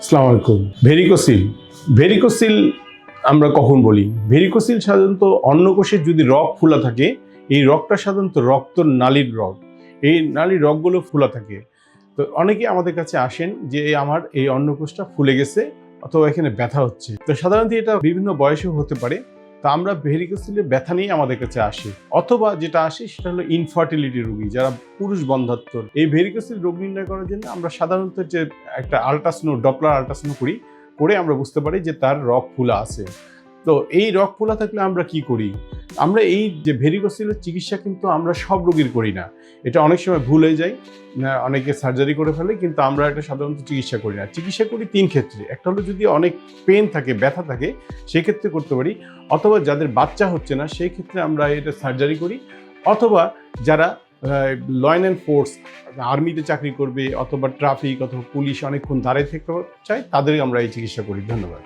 আসসালামু আলাইকুম varicocele. Varicocele আমরা কখন বলি? ভেরিকোসিল সাধারণত অন্নকোষের যদি রগ ফুলা থাকে, এই রগটা সাধারণত রক্ত নালীর রগ। এই নালীর রগগুলো ফুলা থাকে। তো অনেকে আমাদের কাছে আসেন যে আমার এই অন্নকোষটা ফুলে গেছে অথবা এখানে ব্যথা হচ্ছে। তো সাধারণত এটা বিভিন্ন বয়সেও হতে পারে। তা আমরা ভেরিকোসিলের ব্যথা নিয়ে আমাদের কাছে আসি। অথবা যেটা আসে সেটা হলো ইনফার্টিলিটি রোগী, যারা পুরুষ বন্ধাত্ম। এই ভেরিকোসিল রোগ নির্ণয় করার জন্য আমরা সাধারণত যে একটা আল্ট্রাসনো ডপলার আল্ট্রাসনো করি, করে আমরা বুঝতে পারি যে তার রক ফুলা আছে। তো এই রক ফুলা থাকলে আমরা কি করি? আমরা এই যে ভেরিকোসিলের চিকিৎসা কিন্তু আমরা সব রোগীর করি না। এটা অনেক সময় ভুল হয়ে যায় অনেকে সার্জারি করে ফেলে, কিন্তু আমরা এটা সাধারণত চিকিৎসা করি না। চিকিৎসা করি তিন ক্ষেত্রে। একটা হলো যদি অনেক পেন থাকে, ব্যথা থাকে, সেক্ষেত্রে করতে পারি। অথবা যাদের বাচ্চা হচ্ছে না সেই ক্ষেত্রে আমরা এটা সার্জারি করি। অথবা যারা লয়েন অ্যান্ড ফোর্স আর্মিতে চাকরি করবে, অথবা ট্রাফিক, অথবা পুলিশ অনেকক্ষণ দাঁড়িয়ে থাকতে চায় তাদের আমরা এই চিকিৎসা করি। ধন্যবাদ।